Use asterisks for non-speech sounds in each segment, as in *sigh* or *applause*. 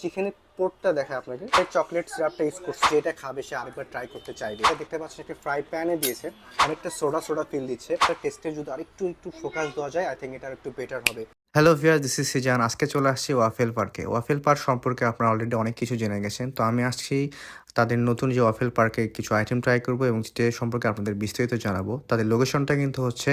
চিকেনের পোর্টটা দেখা আপনাকে চকলেট সিরাপটা ইউজ করছে, যেটা খাবে সে আরেকবার ট্রাই করতে চাইবে। এটা দেখতে পাচ্ছেন, একটা ফ্রাই প্যানে দিয়েছে, অনেকটা সোডা সোডা ফিল দিচ্ছে। এটা টেস্টে যদি আরেকটু, একটু ফোকাস দেওয়া যায় আই থিঙ্ক এটা একটু বেটার হবে। Hello viewer this is Sijan আজকে চলে আসছি ওয়াফেল পার্কে ওয়াফেল পার্ক সম্পর্কে আপনারা অলরেডি অনেক কিছু জেনে গেছেন। তো আমি আসছি তাদের নতুন যে ওয়াফেল পার্কে কিছু আইটেম ট্রাই করব এবং যে সম্পর্কে আপনাদের বিস্তারিত জানাব। তাদের লোকেশনটা কিন্তু হচ্ছে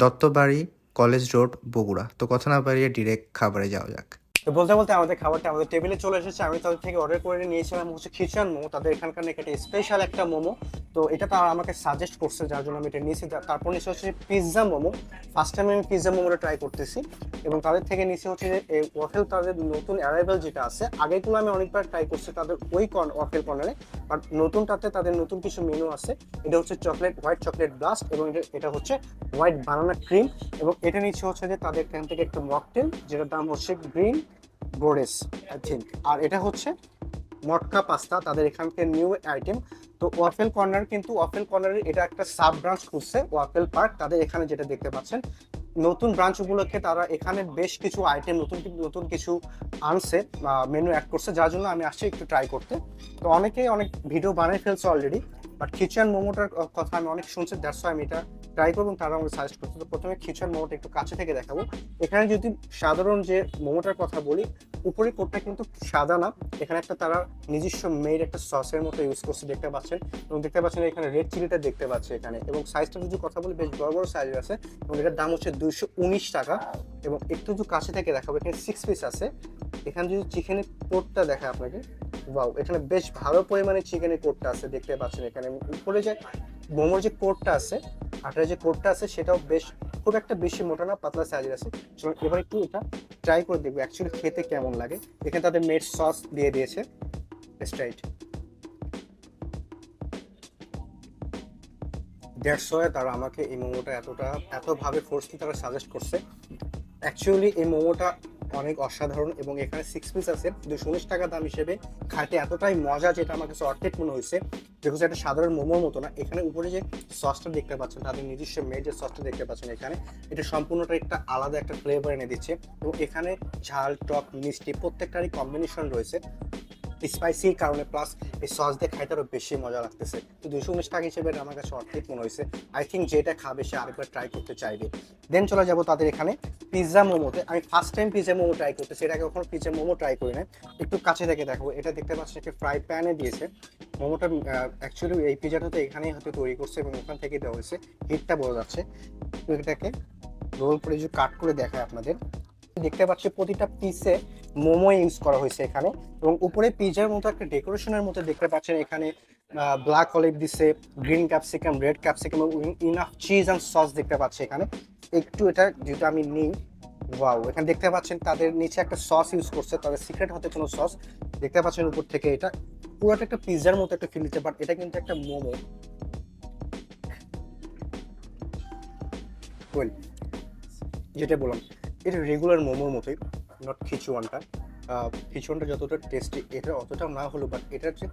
দত্তবাড়ি কলেজ রোড বগুড়া। তো কথা না বাড়িয়ে ডিরেক্ট খাবারে যাওয়া যাক। তো বলতে বলতে আমাদের খাবারটা আমাদের টেবিলে চলে এসেছে। আমি তাদের থেকে অর্ডার করে নিয়েছিলাম হচ্ছে খিচান মোমো। তাদের এখানকার নাকি একটা স্পেশাল একটা মোমো। তো এটা তারা আমাকে সাজেস্ট করছে, যার জন্য আমি এটা নিয়েছি। তারপর নিয়েছি হচ্ছে পিৎজা মোমো। ফার্স্ট টাইম আমি পিৎজা মোমোটা ট্রাই করতেছি। এবং তাদের থেকে নিয়েছি হচ্ছে যে, এই ওয়াফেল তাদের নতুন অ্যারাইভেল যেটা আছে আগেগুলো আমি অনেকবার ট্রাই করছি তাদের ওই কর্ন ওয়াফেল কর্নারে বাট নতুনটাতে তাদের নতুন কিছু মেনু আছে। এটা হচ্ছে চকলেট হোয়াইট চকলেট ব্লাস্ট এবং এটা- এটা হচ্ছে হোয়াইট বানানা ক্রিম এবং এটা নিচ্ছে হচ্ছে যে তাদের এখান থেকে একটা মকটেল যেটার দাম হচ্ছে গ্রিন গোরেস আই থিঙ্ক আর এটা হচ্ছে মটকা পাস্তা, তাদের এখানকার নিউ আইটেম তো ওয়াফেল কর্নার কিন্তু ওয়াফেল কর্নারের এটা একটা সাব ব্রাঞ্চ খুঁজছে ওয়াফেল পার্ক তাদের এখানে যেটা দেখতে পাচ্ছেন, নতুন ব্রাঞ্চ উপলক্ষে তারা এখানে বেশ কিছু আইটেম নতুন নতুন কিছু আনছে মেনু অ্যাড করছে, যার জন্য আমি আসছি একটু ট্রাই করতে। তো অনেকেই অনেক ভিডিও বানিয়ে ফেলছে অলরেডি বাট খিচুয়ান মোমোটার কথা আমি অনেক শুনছি দ্যাটস আমি এটা ট্রাই করব তারা আমাকে সাজেস্ট করছে। তো প্রথমে খিচুয়ান মোমোটা একটু কাছে থেকে দেখাবো। এখানে যদি সাধারণ যে মোমোটার কথা বলি, উপরে কোটটা কিন্তু সাদা না। এখানে একটা তারা নিজস্ব মেড একটা সসের মতো ইউজ করছে দেখতে পাচ্ছেন। এবং দেখতে পাচ্ছেন এখানে রেড চিলিটা দেখতে পাচ্ছে এখানে। এবং সাইজটা যদি কথা বলি, বেশ বড় বড় সাইজ আছে। এবং এটার দাম হচ্ছে দুইশো উনিশ টাকা। এবং একটু যদি কাছে থেকে দেখাবো, এখানে সিক্স পিস আছে। এখানে যদি চিকেনের কোটটা দেখায় আপনাকে। বাউ এখানে বেশ ভালো পরিমাণে চিকেনের কোটটা আছে দেখতে পাচ্ছেন এখানে। উপরে যে মোমোর যে কোটটা আছে আটার যে কোটটা আছে, সেটাও বেশ, খুব একটা বেশি মোটা না, পাতলা সাইজের আছে। চলুন এবার একটু এটা ট্রাই করে দেখব অ্যাকচুয়ালি খেতে কেমন লাগে। এখানে তাদের মেড সস দিয়ে দিয়েছে। স্ট্রাইট দ্যাটস ওয়াই তারা আমাকে এই মোমোটা এতটা, এতভাবে ফোর্সলি তারা সাজেস্ট করছে। অ্যাকচুয়ালি এই মোমোটা অনেক অসাধারণ এবং এখানে সিক্স পিস আছে। দুশো উনিশ টাকা দাম হিসেবে খাইতে এতটাই মজা যেটা আমার কাছে অর্ধেক মনে হয়েছে। দেখুন একটা সাধারণ মোমোর মতো না। এখানে উপরে যে সসটা দেখতে পাচ্ছেন, তাদের নিজস্ব মেড যে সসটা দেখতে পাচ্ছেন এখানে। এটা সম্পূর্ণটা একটা আলাদা একটা ফ্লেভার এনে দিচ্ছে। এবং এখানে ঝাল, টক, মিষ্টি প্রত্যেকটারই কম্বিনেশন রয়েছে। স্পাইসির কারণে প্লাস এই সস দিয়ে খাইতে আরও বেশি মজা লাগতেছে। তো দুশো উনিশ টাকা হিসেবে আমার কাছে অর্ধেক মনে হয়েছে। আই থিঙ্ক যেটা খাবে সে আরেকবার ট্রাই করতে চাইবে। দেন চলে যাব তাদের এখানে পিৎজা মোমোতে আমি first time pizza momo try করতেছি আগে কখনো পিৎজা মোমো ট্রাই করি না একটু কাছে থেকে দেখাবো এটা দেখতে পাচ্ছি একটা ফ্রাই প্যানে দিয়েছে। মোমোটা অ্যাকচুয়ালি এই পিৎজাটা তো এখানেই হয়তো তৈরি করছে এবং ওখান থেকে দেওয়া হয়েছে। হিটটা বোঝা যাচ্ছে। এটাকে রোল করে যদি কাট করে দেখায় আপনাদের। দেখতে পাচ্ছি প্রতিটা পিসে মোমো ইউজ করা হয়েছে এখানে। এবং উপরে পিজার মতো একটা ডেকোরেশনের মতো দেখতে পাচ্ছেন এখানে ব্ল্যাক অলিভ দিছে গ্রিন ক্যাপসিকাম রেড ক্যাপসিকাম এবং ইনাফ চিজ অ্যান্ড সস দেখতে পাচ্ছি এখানে। একটু এটা যেটা আমি নিই, ওয়াও, এখানে দেখতে পাচ্ছেন তাদের নিচে একটা সস ইউজ করছে, তাদের সিক্রেট হতে কোনো সস দেখতে পাচ্ছেন উপর থেকে এটা পুরোটা একটা পিজার মতো একটা ফিল দিচ্ছে বাট এটা কিন্তু একটা মোমো। ওয়েল যেটা বললাম, এটা রেগুলার মোমোর মতোই নট খিচুয়ানটা খিচুয়ানটা যতটা টেস্টি এটা অতটা না হলো বাট এটার যে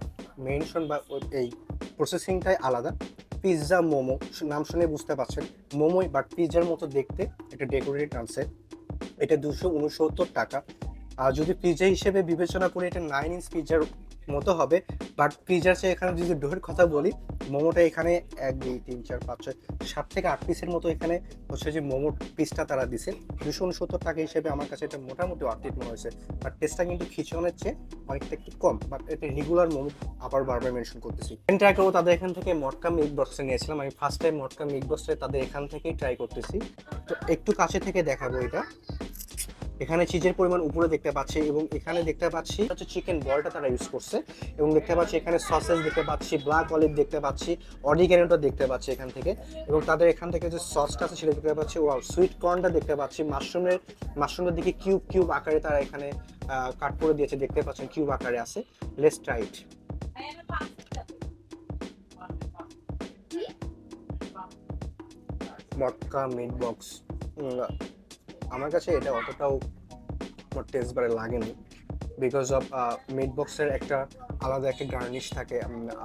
মেনশন বা এই প্রসেসিংটাই আলাদা। পিৎজা মোমো নাম শুনে বুঝতে পারছেন। মোমোই বাট পিৎজার মতো দেখতে এটা ডেকোরেটেড আনছে এটা দুশো উনসত্তর টাকা। আর যদি পিৎজা হিসেবে বিবেচনা করি, এটা নাইন ইঞ্চ পিৎজার মতো হবে। বাট পিৎজার চেয়ে এখানে যদি ডোয়ের কথা বলি, মোমোটা এখানে এক, দুই, তিন, চার, পাঁচ, ছয়, সাত থেকে আট পিসের মতো এখানে হচ্ছে যে মোমোর পিসটা তারা দিছে। দুশো উনসত্তর টাকা হিসেবে আমার কাছে এটা মোটামুটি অর্থিক মনে হয়েছে। বাট টেস্টটা কিন্তু খিচুনের চেয়ে অনেকটা একটু কম। বাট এটা রেগুলার মোমো, আবার বারবার মেনশন করতেছি। ট্রাই করব তাদের এখান থেকে মটকা মিট বক্সে নিয়েছিলাম। আমি ফার্স্ট টাইম মটকা মিট বক্সে তাদের এখান থেকেই ট্রাই করতেছি। তো একটু কাছে থেকে দেখাবো এটা। এখানে চিজের পরিমাণ উপরে দেখতে পাচ্ছি এবং এখানে দেখতে পাচ্ছি হচ্ছে চিকেন বলটা তারা ইউজ করছে এবং দেখতে পাচ্ছি এখানে সসেস দেখতে পাচ্ছি ব্ল্যাক অলিভ দেখতে পাচ্ছি অরিগ্যানোটা দেখতে পাচ্ছি এখান থেকে এবং তাদের এখান থেকে যে সসটা আছে সেটা দেখতে পাচ্ছি ওয়াও সুইট কর্নটা দেখতে পাচ্ছি মাশরুমের মাশরুমের দিকে কিউব কিউব আকারে তারা এখানে কাট করে দিয়েছে, দেখতে পাচ্ছেন কিউব আকারে আছে লেস টাইট মটকা মিট বক্স আমার কাছে এটা অতটাও আমার টেস্ট বারে লাগেনি বিকজ অফ মিট বক্সের একটা আলাদা একটা গার্নিশ থাকে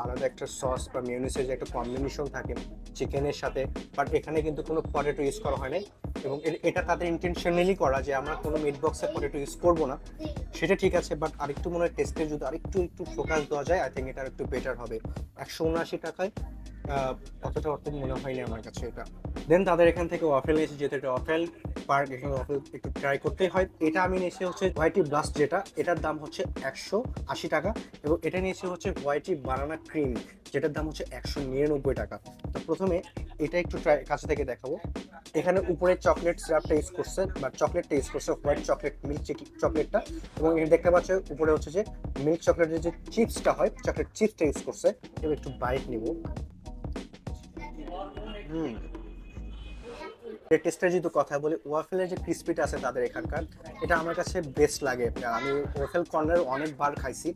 আলাদা একটা সস বা মিউনিসের যে একটা কম্বিনেশন থাকে চিকেনের সাথে বাট এখানে কিন্তু কোনো পটেটো ইউজ করা হয় নাই এবং এটা তাদের ইন্টেনশনালি করা যে আমরা কোনো মিট বক্সের পটেটো ইউজ করব না, সেটা ঠিক আছে বাট আরেকটু মনে হয় টেস্টে যদি আরেকটু, একটু ফোকাস দেওয়া যায় আই থিঙ্ক এটা একটু বেটার হবে। একশো উনআশি টাকায় অতটা অর্থ মনে হয়নি আমার কাছে এটা। দেন তাদের এখান থেকে ওয়াফেল নিয়েছি যেহেতু এটা ওয়াফেল পার্ক এখানে ওয়াফেল একটু ট্রাই করতেই হয়। এটা আমি নিয়েছি হচ্ছে হোয়াইটি ব্লাস্ট যেটা, এটার দাম হচ্ছে একশো আশি টাকা এবং এটা নিয়েছি হচ্ছে হোয়াইটি বানানা ক্রিম যেটার দাম হচ্ছে একশো নিরানব্বই টাকা। তো প্রথমে এটা একটু ট্রাই কাছে থেকে দেখাবো। এখানে উপরে চকলেট সিরাপটা ইউজ করছে, বা চকলেটটা ইউজ করছে হোয়াইট চকলেট মিল্ক চকলেটটা এবং এখানে দেখতে পাচ্ছ উপরে হচ্ছে যে মিল্ক চকলেটের যে চিপসটা হয় চকলেট চিপসটা ইউজ করছে। এবং একটু বাইট নিব। এর টেস্টের যদি কথা বলি ওয়াফেলের যে ক্রিসপিটা আছে তাদের এখানকার, এটা আমার কাছে বেস্ট লাগে। আমি ওয়াফেল কর্নার অনেকবার খাইছি।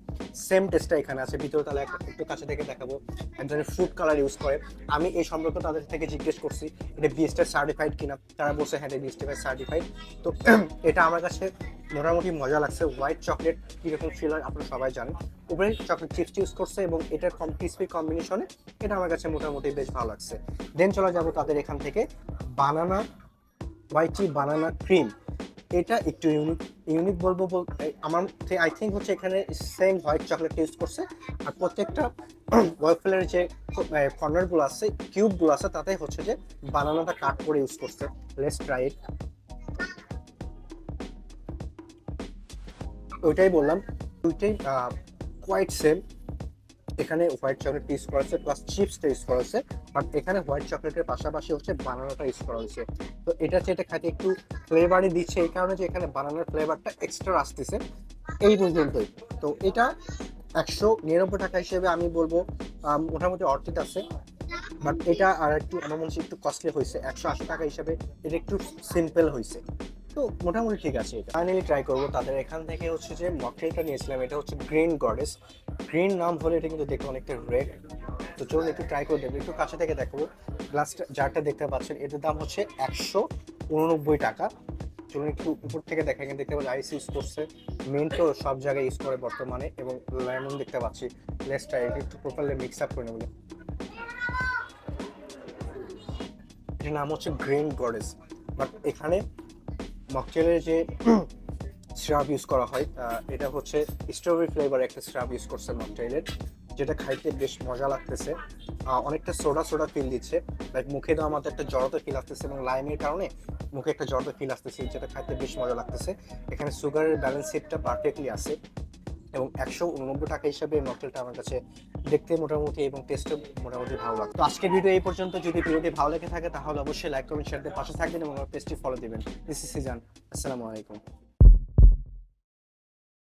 সেম টেস্টটা এখানে আছে। ভিতরে তাহলে একটু কাছে থেকে দেখাবো। এক ধরনের ফ্রুট কালার ইউজ করে। আমি এই সম্পর্কে তাদের থেকে জিজ্ঞেস করছি, এটা বিএসটার সার্টিফাইড কিনা? তারা বলছে হ্যাঁ এটা বিএসটিফাই সার্টিফাইড তো, *clears throat* এটা আমার কাছে মোটামুটি মজা লাগছে। হোয়াইট চকলেট কীরকম ফিল হয় আপনারা সবাই জানেন। উপরে চকলেট চিপস ইউজ করছে এবং এটার কম ক্রিসপি কম্বিনেশনে এটা আমার কাছে মোটামুটি বেশ ভালো লাগছে। দেন চলে যাব তাদের এখান থেকে বানানা হোয়াইটি বানানা ক্রিম এটা একটু ইউনিক ইউনিক বলব বল আমার আই থিঙ্ক হচ্ছে এখানে সেম হোয়াইট চকলেট ইউজ করছে। আর প্রত্যেকটা *clears throat* ওয়েফেলের যে কর্নারগুলো আছে কিউবগুলো আছে তাতে হচ্ছে যে বানানাটা কাট করে ইউজ করছে। লেটস ট্রাই ইট ওইটাই বললাম, দুইটাই কোয়াইট সেম এখানে হোয়াইট চকলেট ইউজ করা হয়েছে প্লাস চিপসটা ইউজ করা হয়েছে। বাট এখানে হোয়াইট চকলেটের পাশাপাশি হচ্ছে বানানাটা ইউজ করা হয়েছে। তো এটা হচ্ছে এটা খাইতে একটু ফ্লেভারই দিচ্ছে, এই কারণে যে এখানে বানানার ফ্লেভারটা এক্সট্রা আসতেছে এই পর্যন্তই। তো এটা একশো নিরানব্বই টাকা হিসেবে আমি বলব মোটামুটি অর্থিত আছে। বাট এটা আর একটু, আমার মনে হচ্ছে একটু কস্টলি হয়েছে। একশো আশি টাকা হিসেবে এটা একটু সিম্পল হয়েছে। তো মোটামুটি ঠিক আছে এটা। ফাইনালি ট্রাই করব। তাদের এখান থেকে হচ্ছে যে মকটেলটা নিয়েছিলাম, এটা হচ্ছে গ্রিন গডেস গ্রিন নাম হলে এটা কিন্তু দেখতে অনেকটা রেড তো চলুন একটু ট্রাই করে দেখব, একটু কাছে থেকে দেখাবো। গ্লাসটা জারটা দেখতে পাচ্ছেন, এটার দাম হচ্ছে একশো উননব্বই টাকা। চলুন একটু উপর থেকে দেখা এখানে দেখতে পাচ্ছি আইস ইউজ করছে। মেন্টও সব জায়গায় ইউজ করে বর্তমানে এবং লেমন দেখতে পাচ্ছি। লেসটা একটু প্রপারলি মিক্স আপ করে নেব। এটার নাম হচ্ছে গ্রিন গডেস বাট এখানে মকটেলের যে স্রাব ইউজ করা হয় এটা হচ্ছে স্ট্রবেরি ফ্লেভার একটা স্রাব ইউজ করছে মকটেলের, যেটা খাইতে বেশ মজা লাগতেছে। অনেকটা সোডা সোডা ফিল দিচ্ছে। লাইক মুখে দেওয়া আমাদের একটা জড়তা ফিল আসতেছে এবং লাইমের কারণে মুখে একটা জড়তা ফিল আসতেছে, যেটা খাইতে বেশ মজা লাগতেছে। এখানে সুগারের ব্যালেন্স সেটটা পারফেক্টলি আছে। এবং একশো উননব্বই টাকা হিসাবে মকটেলটা আমার কাছে দেখতে মোটামুটি এবং টেস্টও মোটামুটি ভালো লাগে তো আজকের ভিডিও এই পর্যন্ত। যদি ভিডিওটি ভালো লেগে থাকে, তাহলে অবশ্যই লাইক কমেন্ট শেয়ার দিয়ে পাশে থাকবেন এবং আমার পেজটি ফলো দেবেন। দিস ইস সিজান আসসালামু আলাইকুম